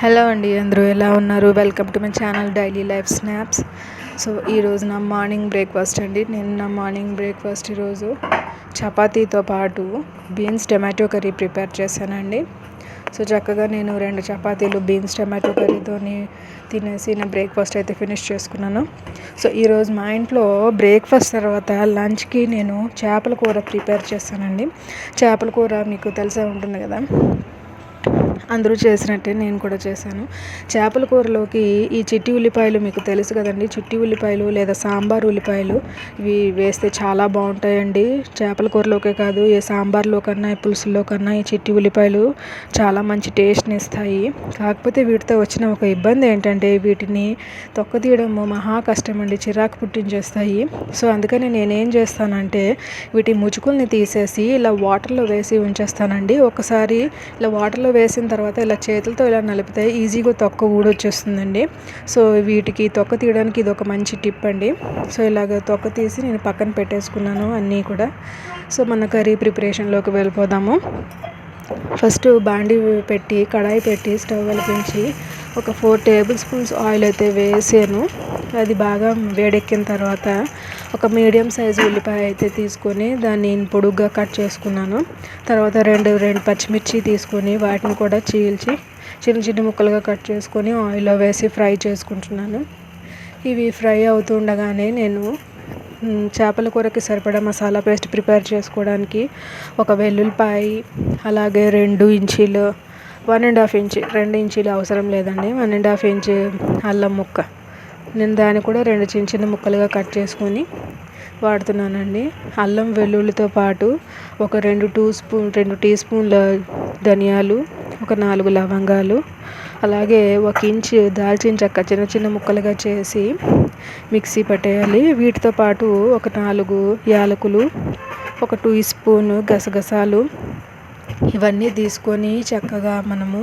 Hello అండి అందరూ ఎలా ఉన్నారు? Welcome to my channel daily life snaps so ఈరోజు నా మార్నింగ్ బ్రేక్ఫాస్ట్ అండి. నేను నా మార్నింగ్ బ్రేక్ఫాస్ట్ ఈరోజు చపాతీతో పాటు బీన్స్ టమాటో కర్రీ ప్రిపేర్ చేశానండి. సో చక్కగా నేను రెండు చపాతీలు బీన్స్ టమాటో కర్రీతోని తినేసి నా బ్రేక్ఫాస్ట్ అయితే ఫినిష్ చేసుకున్నాను. సో ఈరోజు మా ఇంట్లో బ్రేక్ఫాస్ట్ తర్వాత లంచ్కి నేను చేపల కూర ప్రిపేర్ చేస్తానండి చేపల కూర మీకు తెలిసే ఉంటుంది కదా? అందరూ చేసినట్టే నేను కూడా చేశాను. చేపల కూరలోకి ఈ చిట్టి ఉల్లిపాయలు మీకు తెలుసు కదండి. చిట్టి ఉల్లిపాయలు లేదా సాంబార్ ఉల్లిపాయలు ఇవి వేస్తే చాలా బాగుంటాయండి. చేపల కూరలోకే కాదు ఏ సాంబార్లో కన్నా ఈ పులుసులో కన్నా ఈ చిట్టి ఉల్లిపాయలు చాలా మంచి టేస్ట్ని ఇస్తాయి. కాకపోతే వీటితో వచ్చిన ఒక ఇబ్బంది ఏంటంటే వీటిని తొక్క తీయడము మహా కష్టం అండి చిరాకు పుట్టించేస్తాయి. సో అందుకని నేనేం చేస్తానంటే వీటి ముచుకుల్ని తీసేసి ఇలా వాటర్లో వేసి ఉంచేస్తానండి. ఒకసారి ఇలా వాటర్లో వేసిన తర్వాత ఇలా చేతులతో ఇలా నలిపితే ఈజీగా తొక్క ఊడొచ్చేస్తుందండి. సో వీటికి తొక్క తీయడానికి ఇది ఒక మంచి టిప్ అండి. సో ఇలాగ తొక్క తీసి నేను పక్కన పెట్టేసుకున్నాను అన్నీ కూడా. సో మన కర్రీ ప్రిపరేషన్లోకి వెళ్ళిపోదాము. ఫస్ట్ బాండి పెట్టి కడాయి పెట్టి స్టవ్ వెలిగించి ఒక ఫోర్ టేబుల్ స్పూన్స్ ఆయిల్ అయితే వేసాను. అది బాగా వేడెక్కిన తర్వాత ఒక మీడియం సైజు ఉల్లిపాయ అయితే తీసుకొని దాన్ని పొడుగ్గా కట్ చేసుకున్నాను. తర్వాత రెండు రెండు పచ్చిమిర్చి తీసుకొని వాటిని కూడా చీల్చి చిన్న చిన్న ముక్కలుగా కట్ చేసుకొని ఆయిల్లో వేసి ఫ్రై చేసుకుంటున్నాను. ఇవి ఫ్రై అవుతుండగానే నేను చేపల కూరకి సరిపడా మసాలా పేస్ట్ ప్రిపేర్ చేసుకోవడానికి ఒక వెల్లుల్లిపాయ అలాగే రెండు ఇంచీలు వన్ అండ్ హాఫ్ ఇంచ్ రెండు ఇంచీలు అవసరం లేదండి. వన్ అండ్ హాఫ్ ఇంచ్ అల్లం ముక్క. నేను దాన్ని కూడా రెండు చిన్న చిన్న ముక్కలుగా కట్ చేసుకొని వాడుతున్నానండి. అల్లం వెల్లుల్లితో పాటు ఒక రెండు టూ స్పూన్ రెండు టీ స్పూన్ల ధనియాలు ఒక నాలుగు లవంగాలు అలాగే ఒక ఇంచ్ దాల్చిన చెక్క చిన్న చిన్న ముక్కలుగా చేసి మిక్సీ పట్టేయాలి. వీటితో పాటు ఒక నాలుగు యాలకులు ఒక టూ స్పూన్ గసగసాలు ఇవన్నీ తీసుకొని చక్కగా మనము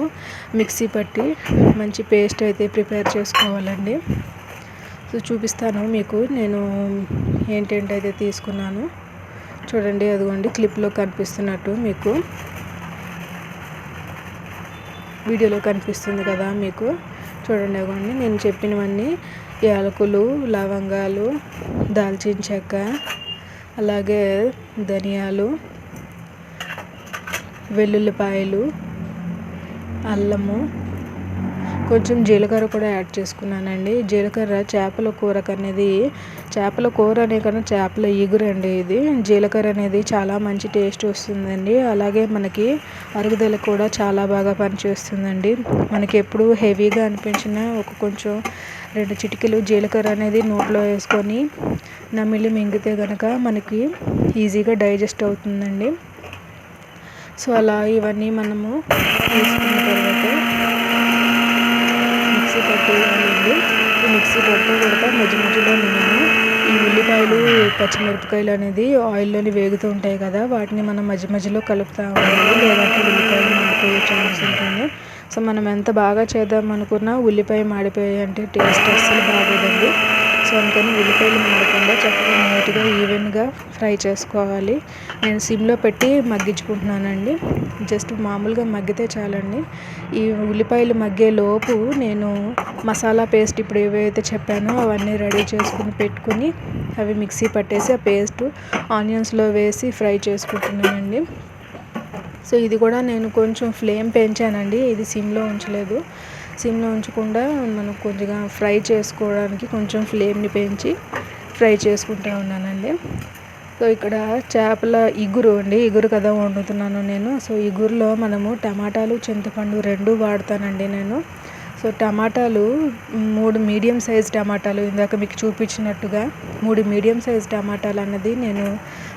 మిక్సీ పట్టి మంచి పేస్ట్ అయితే ప్రిపేర్ చేసుకోవాలండి. సో చూపిస్తాను మీకు నేను ఏంటంటే తీసుకున్నాను. చూడండి అదిగోండి క్లిప్లో కనిపిస్తున్నట్టు మీకు. వీడియోలో కనిపిస్తుంది కదా మీకు. చూడండి ఇవ్వండి నేను చెప్పినవన్నీ యాలకులు లవంగాలు దాల్చిన చెక్క అలాగే ధనియాలు వెల్లుల్లిపాయలు అల్లము కొంచెం జీలకర్ర కూడా యాడ్ చేసుకున్నానండి. జీలకర్ర చేపల కూరకు అనేది చేపల కూర అనే కన్నా చేపల ఈగురండి ఇది. జీలకర్ర అనేది చాలా మంచి టేస్ట్ వస్తుందండి. అలాగే మనకి అరుగుదల కూడా చాలా బాగా పనిచేస్తుందండి. మనకి ఎప్పుడు హెవీగా అనిపించిన ఒక కొంచెం రెండు చిటికలు జీలకర్ర అనేది నోట్లో వేసుకొని నమిలి మింగితే కనుక మనకి ఈజీగా డైజెస్ట్ అవుతుందండి. సో అలా ఇవన్నీ మనము తీసుకున్న తర్వాత మిక్సీ ఈ మిక్సీ పట్టు కూడా మధ్య మధ్యలో నేను ఈ ఉల్లిపాయలు పచ్చిమిరపకాయలు అనేది ఆయిల్లోని వేగుతూ ఉంటాయి కదా. వాటిని మనం మధ్య మధ్యలో కలుపుతూ ఉండాలి. లేదంటే ఉల్లిపాయలు మాడిపోయే ఛాన్స్ ఉంటుంది. సో మనం ఎంత బాగా చేద్దాం అనుకున్నా ఉల్లిపాయ మాడిపోయాయి అంటే టేస్ట్ అస్సలు బాగోదండి. అందుకని ఉల్లిపాయలు మాడకుండా చక్కగా నీట్గా ఈవెన్గా ఫ్రై చేసుకోవాలి. నేను సిమ్లో పెట్టి మగ్గించుకుంటున్నానండి. జస్ట్ మామూలుగా మగ్గితే చాలండి. ఈ ఉల్లిపాయలు మగ్గే లోపు నేను మసాలా పేస్ట్ ఇప్పుడు ఏవైతే చెప్పానో అవన్నీ రెడీ చేసుకుని పెట్టుకుని అవి మిక్సీ పట్టేసి ఆ పేస్ట్ ఆనియన్స్లో వేసి ఫ్రై చేసుకుంటున్నానండి. సో ఇది కూడా నేను కొంచెం ఫ్లేమ్ పెంచానండి. ఇది సిమ్లో ఉంచలేదు. సిమ్లో ఉంచకుండా మనం కొద్దిగా ఫ్రై చేసుకోవడానికి కొంచెం ఫ్లేమ్ని పెంచి ఫ్రై చేసుకుంటూ ఉన్నానండి. సో ఇక్కడ చేపల ఇగురు అండి. ఇగురు కదా వండుతున్నాను నేను. సో ఇగురులో మనము టమాటాలు చింతపండు రెండు వాడతానండి నేను. సో టమాటాలు మూడు మీడియం సైజ్ టమాటాలు ఇందాక మీకు చూపించినట్టుగా మూడు మీడియం సైజ్ టమాటాలు అన్నది నేను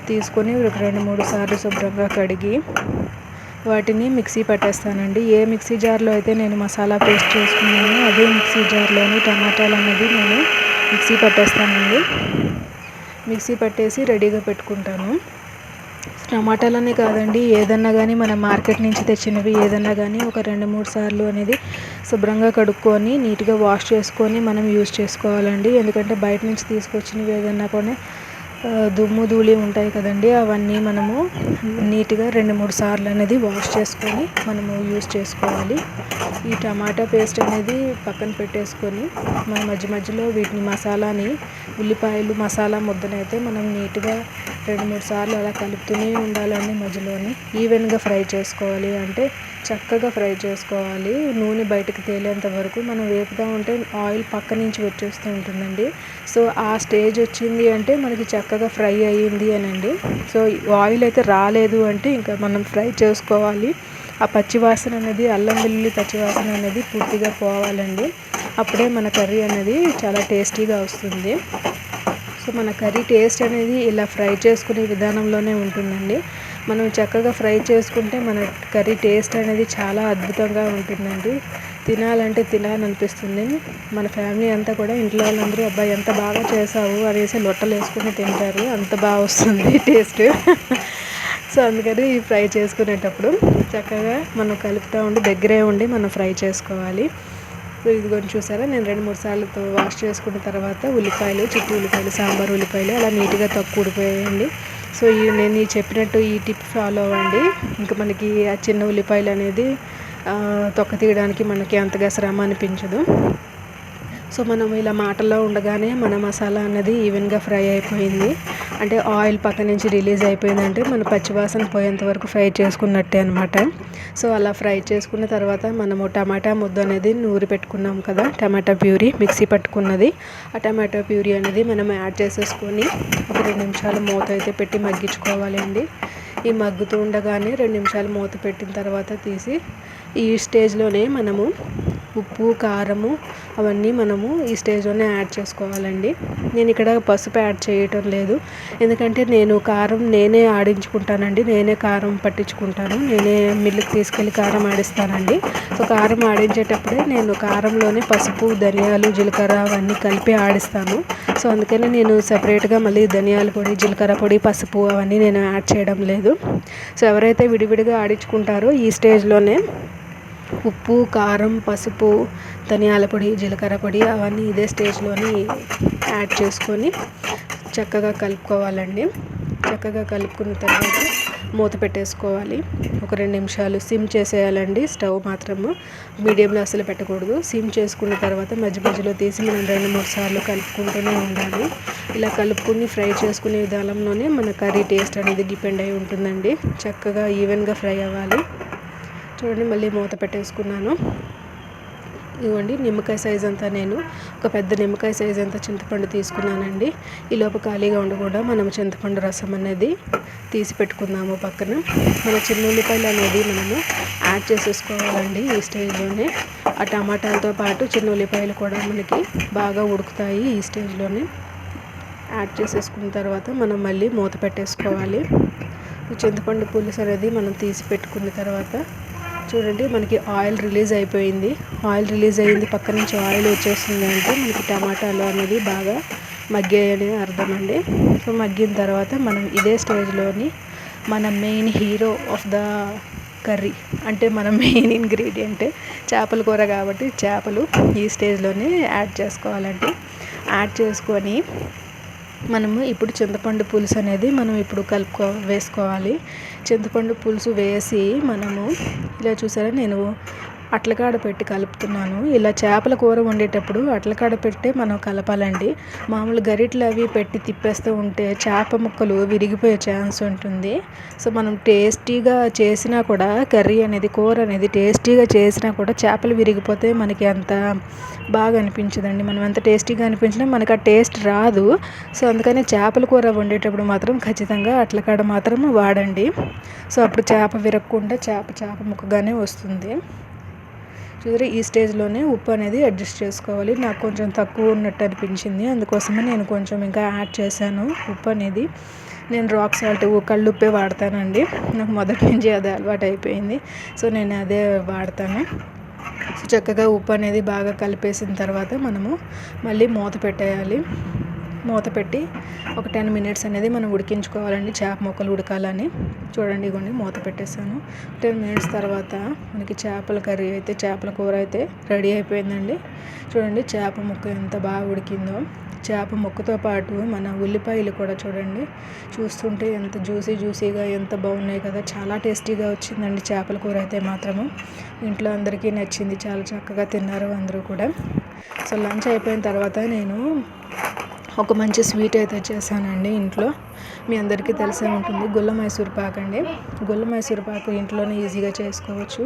తీసుకొని ఒక రెండు మూడు సార్లు శుభ్రంగా కడిగి వాటిని మిక్సీ పట్టేస్తానండి. ఏ మిక్సీ జార్లో అయితే నేను మసాలా పేస్ట్ చేసుకున్నానో అదే మిక్సీ జార్లోని టమాటాలు అనేది నేను మిక్సీ పట్టేస్తానండి. మిక్సీ పట్టేసి రెడీగా పెట్టుకుంటాను. టమాటాలనే కాదండి ఏదన్నా కానీ మనం మార్కెట్ నుంచి తెచ్చినవి ఏదన్నా కానీ ఒక రెండు మూడు సార్లు అనేది శుభ్రంగా కడుక్కొని నీట్గా వాష్ చేసుకొని మనం యూజ్ చేసుకోవాలండి. ఎందుకంటే బయట నుంచి తీసుకొచ్చినవి ఏదన్నా కూడా దుమ్ము ధూళి ఉంటాయి కదండి అవన్నీ మనము నీట్గా రెండు మూడు సార్లు అనేది వాష్ చేసుకొని మనము యూస్ చేసుకోవాలి. ఈ టమాటా పేస్ట్ అనేది పక్కన పెట్టేసుకొని మన మధ్య మధ్యలో వీటిని మసాలాని ఉల్లిపాయలు మసాలా ముద్దనైతే మనం నీట్గా రెండు మూడు సార్లు అలా కలుపుతూనే ఉండాలండి మధ్యలోని. ఈవెన్గా ఫ్రై చేసుకోవాలి అంటే చక్కగా ఫ్రై చేసుకోవాలి. నూనె బయటకు తేలేంత వరకు మనం వేపుతూ ఉంటే ఆయిల్ పక్క నుంచి వచ్చేస్తూ ఉంటుందండి. సో ఆ స్టేజ్ వచ్చింది అంటే మనకి చక్కగా ఫ్రై అయ్యింది అనండి. సో ఆయిల్ అయితే రాలేదు అంటే ఇంకా మనం ఫ్రై చేసుకోవాలి. ఆ పచ్చివాసన అనేది అల్లం వెల్లుల్లి పచ్చివాసన అనేది పూర్తిగా పోవాలండి. అప్పుడే మన కర్రీ అనేది చాలా టేస్టీగా వస్తుంది. సో మన కర్రీ టేస్ట్ అనేది ఇలా ఫ్రై చేసుకునే విధానంలోనే ఉంటుందండి. మనం చక్కగా ఫ్రై చేసుకుంటే మన కర్రీ టేస్ట్ అనేది చాలా అద్భుతంగా ఉంటుందండి. తినాలంటే తినాలనిపిస్తుంది. మన ఫ్యామిలీ అంతా కూడా ఇంట్లో వాళ్ళందరూ అబ్బాయి ఎంత బాగా చేసావు అనేసి లొట్టలు వేసుకుని తింటారు. అంత బాగా వస్తుంది టేస్ట్. సో అందుకని ఫ్రై చేసుకునేటప్పుడు చక్కగా మనం కలుపుతూ ఉండి దగ్గరే ఉండి మనం ఫ్రై చేసుకోవాలి. సో ఇదిగోని చూసారా? నేను రెండు మూడు సార్లు వాష్ చేసుకున్న తర్వాత ఉల్లిపాయలు చిట్టి ఉల్లిపాయలు సాంబార్ ఉల్లిపాయలు అలా నీట్గా తక్కువ ఉడిపోయాయండి సో ఈ నేను చెప్పినట్టు ఈ టిప్ ఫాలో అవ్వండి. ఇంకా మనకి ఆ చిన్న ఉల్లిపాయలు అనేది తొక్క తీయడానికి మనకి అంతగా శ్రమ అనిపించదు. సో మనం ఇలా మాటల్లో ఉండగానే మన మసాలా అనేది ఈవెన్గా ఫ్రై అయిపోయింది. అంటే ఆయిల్ పక్క నుంచి రిలీజ్ అయిపోయిందంటే మన పచ్చివాసన పోయేంత వరకు ఫ్రై చేసుకున్నట్టే అనమాట సో అలా ఫ్రై చేసుకున్న తర్వాత మనము టమాటా ముద్ద అనేది నూరి పెట్టుకున్నాం కదా టమాటా ప్యూరీ మిక్సీ పట్టుకున్నది. ఆ టమాటా ప్యూరీ అనేది మనం యాడ్ చేసేసుకొని ఒక రెండు నిమిషాలు మూత అయితే పెట్టి మగ్గించుకోవాలి అండి. ఈ మగ్గుతూ ఉండగానే రెండు నిమిషాలు మూత పెట్టిన తర్వాత తీసి ఈ స్టేజ్లోనే మనము ఉప్పు కారము అవన్నీ మనము ఈ స్టేజ్లోనే యాడ్ చేసుకోవాలండి. నేను ఇక్కడ పసుపు యాడ్ చేయటం లేదు. ఎందుకంటే నేను కారం నేనే ఆడించుకుంటానండి. నేనే కారం పట్టించుకుంటాను. నేనే మిల్లుకి తీసుకెళ్ళి కారం ఆడిస్తానండి. సో కారం ఆడించేటప్పుడే నేను కారంలోనే పసుపు ధనియాలు జీలకర్ర అవన్నీ కలిపి ఆడిస్తాను. సో అందుకని నేను సపరేట్గా మళ్ళీ ధనియాల పొడి జీలకర్ర పొడి పసుపు అవన్నీ నేను యాడ్ చేయడం లేదు. సో ఎవరైతే విడివిడిగా ఆడించుకుంటారో ఈ స్టేజ్లోనే ఉప్పు కారం పసుపు ధనియాల పొడి జీలకర్ర పొడి అవన్నీ ఇదే స్టేజ్లోని యాడ్ చేసుకొని చక్కగా కలుపుకోవాలండి. చక్కగా కలుపుకున్న తర్వాత మూత పెట్టేసుకోవాలి. ఒక రెండు నిమిషాలు సిమ్ చేసేయాలండి స్టవ్ మాత్రము మీడియంలో అసలు పెట్టకూడదు. సిమ్ చేసుకున్న తర్వాత మధ్య మధ్యలో తీసి మనం రెండు మూడు సార్లు కలుపుకుంటూనే ఉండాలి. ఇలా కలుపుకుని ఫ్రై చేసుకునే విధానంలోనే మన కర్రీ టేస్ట్ అనేది డిపెండ్ అయి ఉంటుందండి. చక్కగా ఈవెన్గా ఫ్రై అవ్వాలి. చూడండి మళ్ళీ మూత పెట్టేసుకున్నాను. ఇదిగోండి నిమ్మకాయ సైజ్ అంతా నేను ఒక పెద్ద నిమ్మకాయ సైజ్ అంతా చింతపండు తీసుకున్నానండి. ఈ లోపు ఖాళీగా ఉండకుండా మనం చింతపండు రసం అనేది తీసి పెట్టుకుందాము పక్కన. మన చిన్న ఉల్లిపాయలు అనేది మనము యాడ్ చేసేసుకోవాలండి ఈ స్టేజ్లోనే ఆ టమాటాలతో పాటు చిన్న ఉల్లిపాయలు కూడా మనకి బాగా ఉడుకుతాయి ఈ స్టేజ్లోనే యాడ్ చేసేసుకున్న తర్వాత మనం మళ్ళీ మూత పెట్టేసుకోవాలి. చింతపండు పులుసు అనేది మనం తీసి పెట్టుకున్న తర్వాత చూడండి మనకి ఆయిల్ రిలీజ్ అయిపోయింది. ఆయిల్ రిలీజ్ అయ్యింది పక్క నుంచి ఆయిల్ వచ్చేస్తుంది అంటే మనకి టమాటాలు అనేది బాగా మగ్గాయని అర్థం అండి సో మగ్గిన తర్వాత మనం ఇదే స్టేజ్లోని మన main hero of the curry అంటే మన మెయిన్ ఇంగ్రీడియంట్ చేపల కూర కాబట్టి చేపలు ఈ స్టేజ్లోనే యాడ్ చేసుకోవాలండి. యాడ్ చేసుకొని మనము ఇప్పుడు చింతపండు పులుసు అనేది మనం ఇప్పుడు కలుపుకో వేసుకోవాలి. చింతపండు పులుసు వేసి మనము ఇలా చూసారా నేను అట్లకాడ పెట్టి కలుపుతున్నాను. ఇలా చేపల కూర వండేటప్పుడు అట్లకాడ పెట్టే మనం కలపాలండి. మామూలు గరిటలు అవి పెట్టి తిప్పేస్తూ ఉంటే చేప ముక్కలు విరిగిపోయే ఛాన్స్ ఉంటుంది. సో మనం టేస్టీగా చేసినా కూడా కర్రీ అనేది కూర అనేది టేస్టీగా చేసినా కూడా చేపలు విరిగిపోతే మనకి అంత బాగా అనిపించదండి. మనం ఎంత టేస్టీగా అనిపించినా మనకు ఆ టేస్ట్ రాదు. సో అందుకని చేపల కూర వండేటప్పుడు మాత్రం ఖచ్చితంగా అట్లకాడ మాత్రం వాడండి. సో అప్పుడు చేప విరగకుండా చేప చేప ముక్కగానే వస్తుంది. చూసారా ఈ స్టేజ్లోనే ఉప్పు అనేది అడ్జస్ట్ చేసుకోవాలి. నాకు కొంచెం తక్కువ ఉన్నట్టు అనిపించింది. అందుకోసమే నేను కొంచెం ఇంకా యాడ్ చేశాను ఉప్పు అనేది. నేను రాక్ సాల్ట్ కళ్ళుప్పే వాడతానండి. నాకు మొదటి నుంచి అదే అలవాటు అయిపోయింది. సో నేను అదే వాడతాను. చక్కగా ఉప్పు అనేది బాగా కలిపేసిన తర్వాత మనము మళ్ళీ మూత పెట్టేయాలి. మూత పెట్టి ఒక టెన్ మినిట్స్ అనేది మనం ఉడికించుకోవాలండి. చేప ముక్కలు ఉడకాలని. చూడండి ఇగోండి మూత పెట్టేసాను టెన్ మినిట్స్ తర్వాత మనకి చేపల కర్రీ అయితే చేపల కూర అయితే రెడీ అయిపోయిందండి. చూడండి చేప ముక్క ఎంత బాగా ఉడికిందో. చేప ముక్కతో పాటు మన ఉల్లిపాయలు కూడా చూడండి. చూస్తుంటే ఎంత జ్యూసీ జ్యూసీగా ఎంత బాగున్నాయి కదా. చాలా టేస్టీగా వచ్చిందండి చేపల కూర అయితే మాత్రము. ఇంట్లో అందరికీ నచ్చింది. చాలా చక్కగా తిన్నారు అందరూ కూడా. సో లంచ్ అయిపోయిన తర్వాత నేను ఒక మంచి స్వీట్ అయితే చేశానండి ఇంట్లో. మీ అందరికీ తెలిసే ఉంటుంది. గుల్ల మైసూర్ పాక్ అండి. గుల్ల మైసూర్ పాక్ ఇంట్లోనే ఈజీగా చేసుకోవచ్చు.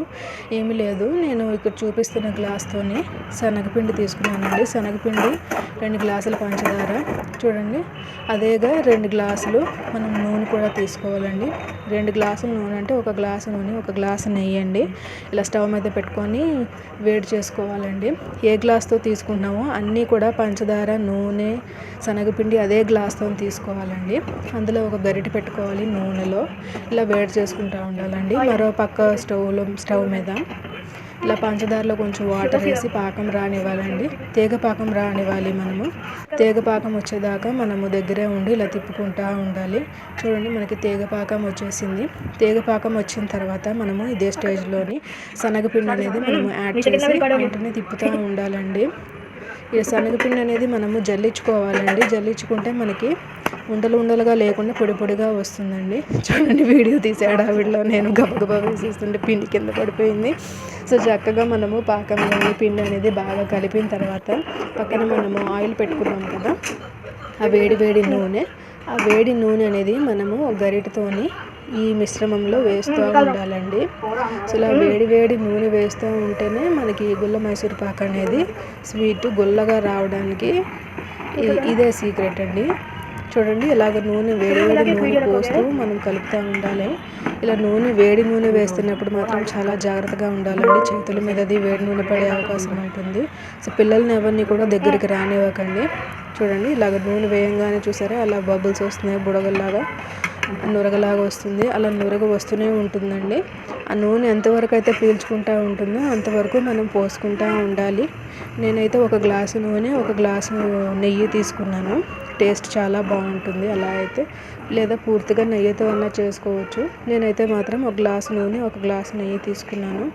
ఏమీ లేదు. నేను ఇక్కడ చూపిస్తున్న గ్లాస్తోని శనగపిండి తీసుకున్నానండి. శనగపిండి రెండు గ్లాసుల పంచదార. చూడండి. అదేగా రెండు గ్లాసులు మనం నూనె కూడా తీసుకోవాలండి. రెండు గ్లాసులు నూనె అంటే ఒక గ్లాసు నూనె ఒక గ్లాసు నెయ్యి అండి. ఇలా స్టవ్ మీద పెట్టుకొని వేడి చేసుకోవాలండి. ఏ గ్లాస్తో తీసుకుంటున్నామో అన్నీ కూడా పంచదార నూనె శనగపిండి అదే గ్లాస్తో తీసుకోవాలండి. అందులో ఒక గరిటె పెట్టుకోవాలి నూనెలో. ఇలా వేడి చేసుకుంటూ ఉండాలండి. మరో పక్క స్టవ్లో స్టవ్ మీద. ఇలా పంచదారలో కొంచెం వాటర్ వేసి పాకం రానివ్వాలండి. తీగ పాకం రానివ్వాలి మనము. తీగ పాకం వచ్చేదాకా మనము దగ్గరే ఉండి ఇలా తిప్పుకుంటూ ఉండాలి. చూడండి మనకి తీగ పాకం వచ్చేసింది. తీగ పాకం వచ్చిన తర్వాత మనము ఇదే స్టేజ్లోని శనగపిండి అనేది మనము యాడ్ చేసి వెంటనే తిప్పుతూ ఉండాలండి. ఈ శనగపిండి అనేది మనము జల్లించుకోవాలండి. జల్లించుకుంటే మనకి ఉండలు ఉండలుగా లేకుండా పొడి పొడిగా వస్తుందండి. చూడండి వీడియో తీసాడు ఆవిడలో. నేను గబగబా వేసేస్తుంటే పిండి కింద పడిపోయింది. సో చక్కగా మనము పాకంలోని పిండి అనేది బాగా కలిపిన తర్వాత పక్కన మనము ఆయిల్ పెట్టుకున్నాం కదా ఆ వేడి వేడి నూనె. ఆ వేడి నూనె అనేది మనము గరిటతోని ఈ మిశ్రమంలో వేస్తూ ఉండాలండి. సో ఇలా వేడి వేడి నూనె వేస్తూ ఉంటేనే మనకి గుల్ల మైసూర్ పాక్ అనేది స్వీట్ గుల్లగా రావడానికి ఇదే సీక్రెట్ అండి. చూడండి ఇలాగ నూనె వేడి వేడి నూనె పోస్తూ మనం కలుపుతూ ఉండాలి. ఇలా నూనె వేడి నూనె వేస్తున్నప్పుడు మాత్రం చాలా జాగ్రత్తగా ఉండాలండి. చేతుల మీద అది వేడి నూనె పడే అవకాశం ఉంటుంది. సో పిల్లల్ని ఎవరిని కూడా దగ్గరికి రానివ్వకండి. చూడండి ఇలాగ నూనె వేయంగానే చూసారా? అలా బబుల్స్ వస్తున్నాయి బుడగల్లాగా నురగలాగా వస్తుంది. అలా నురగ వస్తూనే ఉంటుందండి. ఆ నూనె ఎంతవరకు అయితే పీల్చుకుంటూ ఉంటుందో అంతవరకు మనం పోసుకుంటూ ఉండాలి. నేనైతే ఒక గ్లాసు నూనె ఒక గ్లాసు నెయ్యి తీసుకున్నాను. టేస్ట్ చాలా బాగుంటుంది. అలా అయితే లేదా పూర్తిగా నెయ్యితో అన్నా చేసుకోవచ్చు. నేనైతే మాత్రం ఒక గ్లాస్ నూనె ఒక గ్లాస్ నెయ్యి తీసుకున్నాను.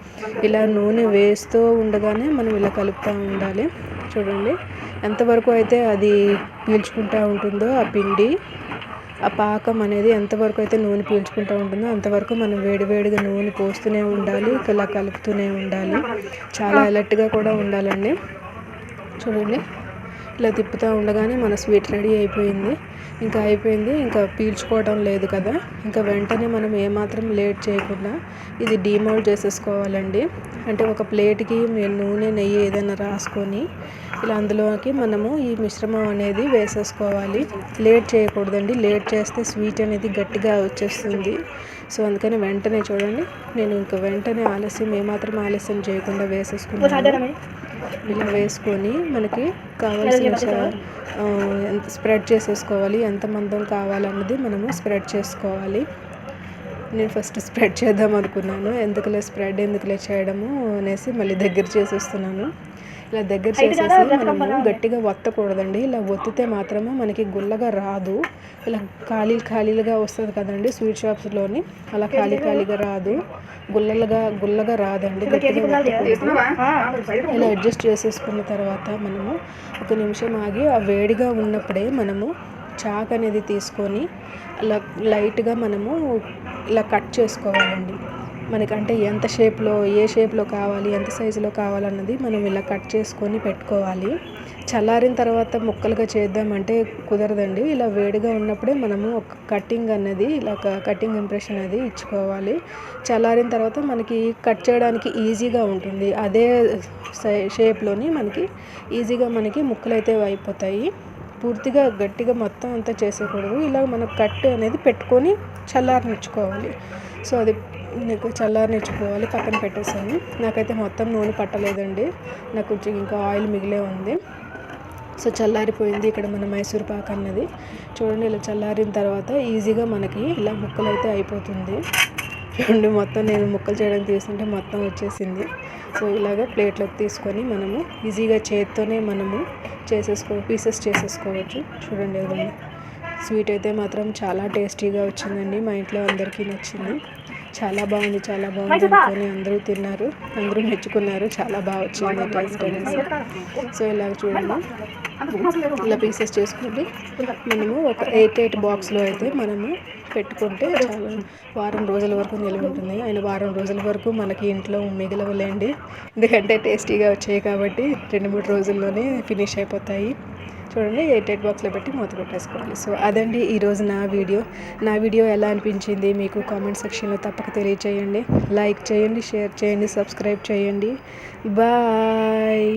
ఇలా నూనె వేస్తూ ఉండగానే మనం ఇలా కలుపుతూ ఉండాలి. చూడండి. ఎంతవరకు అయితే అది పీల్చుకుంటూ ఉంటుందో ఆ పిండి ఆ పాకం అనేది ఎంతవరకు అయితే నూనె పీల్చుకుంటూ ఉంటుందో అంతవరకు మనం వేడివేడిగా నూనె పోస్తూనే ఉండాలి ఇలా కలుపుతూనే ఉండాలి. చాలా అలర్ట్గా కూడా ఉండాలండి. చూడండి. ఇలా తిప్పుతూ ఉండగానే మన స్వీట్ రెడీ అయిపోయింది. ఇంకా అయిపోయింది ఇంకా పీల్చుకోవడం లేదు కదా. ఇంకా వెంటనే మనం ఏమాత్రం లేట్ చేయకుండా ఇది డీమోల్డ్ చేసేసుకోవాలండి. అంటే ఒక ప్లేట్కి నూనె నెయ్యి ఏదైనా రాసుకొని ఇలా అందులోకి మనము ఈ మిశ్రమం అనేది వేసేసుకోవాలి. లేట్ చేయకూడదండి. లేట్ చేస్తే స్వీట్ అనేది గట్టిగా వచ్చేస్తుంది. సో అందుకని వెంటనే చూడండి. నేను ఇంకా వెంటనే ఆలస్యం ఏమాత్రం ఆలస్యం చేయకుండా వేసేసుకున్నాను. ఇలా వేసుకొని మనకి కావాల్సిన ఎంత స్ప్రెడ్ చేసేసుకోవాలి ఎంత మందం కావాలన్నది మనము స్ప్రెడ్ చేసుకోవాలి. నేను ఫస్ట్ స్ప్రెడ్ చేద్దాం అనుకున్నాను. ఎందుకులే స్ప్రెడ్ ఎందుకులే చేయడము అనేసి మళ్ళీ దగ్గర చేసేస్తున్నాను. ఇలా దగ్గర చేసేసి మనము గట్టిగా వత్తకూడదండి. ఇలా ఒత్తితే మాత్రమే మనకి గుల్లగా రాదు. ఇలా ఖాళీ ఖాళీలుగా వస్తుంది కదండి స్వీట్ షాప్స్లోని. అలా ఖాళీ ఖాళీగా రాదు. గుల్లలుగా గుల్లగా రాదండి. ఇలా అడ్జస్ట్ చేసేసుకున్న తర్వాత మనము ఒక నిమిషం ఆగి ఆ వేడిగా ఉన్నప్పుడే మనము చాక్ అనేది తీసుకొని అలా లైట్గా మనము ఇలా కట్ చేసుకోవాలండి. మనకంటే ఎంత షేప్లో ఏ షేప్లో కావాలి ఎంత సైజులో కావాలన్నది మనం ఇలా కట్ చేసుకొని పెట్టుకోవాలి. చల్లారిన తర్వాత ముక్కలుగా చేద్దామంటే కుదరదండి. ఇలా వేడిగా ఉన్నప్పుడే మనము ఒక కటింగ్ అన్నది ఇలా కటింగ్ ఇంప్రెషన్ అనేది ఇచ్చుకోవాలి. చల్లారిన తర్వాత మనకి కట్ చేయడానికి ఈజీగా ఉంటుంది. అదే షేప్లోని మనకి ఈజీగా మనకి ముక్కలు అయితే అయిపోతాయి. పూర్తిగా గట్టిగా మొత్తం అంతా చేసేయకూడదు. ఇలా మనం కట్ అనేది పెట్టుకొని చల్లారనిచ్చుకోవాలి. సో అది నీకు చల్లారనిచ్చుకోవాలి. పక్కన పెట్టేసాను నాకైతే మొత్తం నూనె పట్టలేదండి. నాకు కొంచెం ఇంకా ఆయిల్ మిగిలే ఉంది. సో చల్లారిపోయింది ఇక్కడ మన మైసూర్ పాక్ అన్నది. చూడండి ఇలా చల్లారిన తర్వాత ఈజీగా మనకి ఇలా ముక్కలు అయితే అయిపోతుంది. చూడండి మొత్తం నేను ముక్కలు చేయడానికి తీసుకుంటే మొత్తం వచ్చేసింది. సో ఇలాగ ప్లేట్లోకి తీసుకొని మనము ఈజీగా చేత్తోనే మనము చేసేసుకో పీసెస్ చేసేసుకోవచ్చు. చూడండి స్వీట్ అయితే మాత్రం చాలా టేస్టీగా వచ్చిందండి. మా ఇంట్లో అందరికీ నచ్చింది. చాలా బాగుంది చాలా బాగుంది అనుకొని అందరూ తిన్నారు అందరూ మెచ్చుకున్నారు చాలా బాగా వచ్చింది టేస్ట్ అనేసి సో ఇలాగ చూడండి. ఇలా పీసెస్ చేసుకోండి. మనము ఒక ఎయిట్ ఎయిట్ బాక్స్లో అయితే మనము పెట్టుకుంటే చాలా వారం రోజుల వరకు నిల్వ ఉంటుంది. ఆయన వారం రోజుల వరకు మనకి ఇంట్లో మిగలవలేండి. ఎందుకంటే టేస్టీగా వచ్చాయి కాబట్టి రెండు మూడు రోజుల్లోనే ఫినిష్ అయిపోతాయి. చూడండి ఎయిట్ ఎయిట్ బాక్స్లో పెట్టి మూత పెట్టేసుకోవాలి. సో అదండి ఈరోజు నా వీడియో. నా వీడియో ఎలా అనిపించింది మీకు కామెంట్ సెక్షన్లో తప్పక తెలియచేయండి. లైక్ చేయండి షేర్ చేయండి సబ్స్క్రైబ్ చేయండి. బాయ్!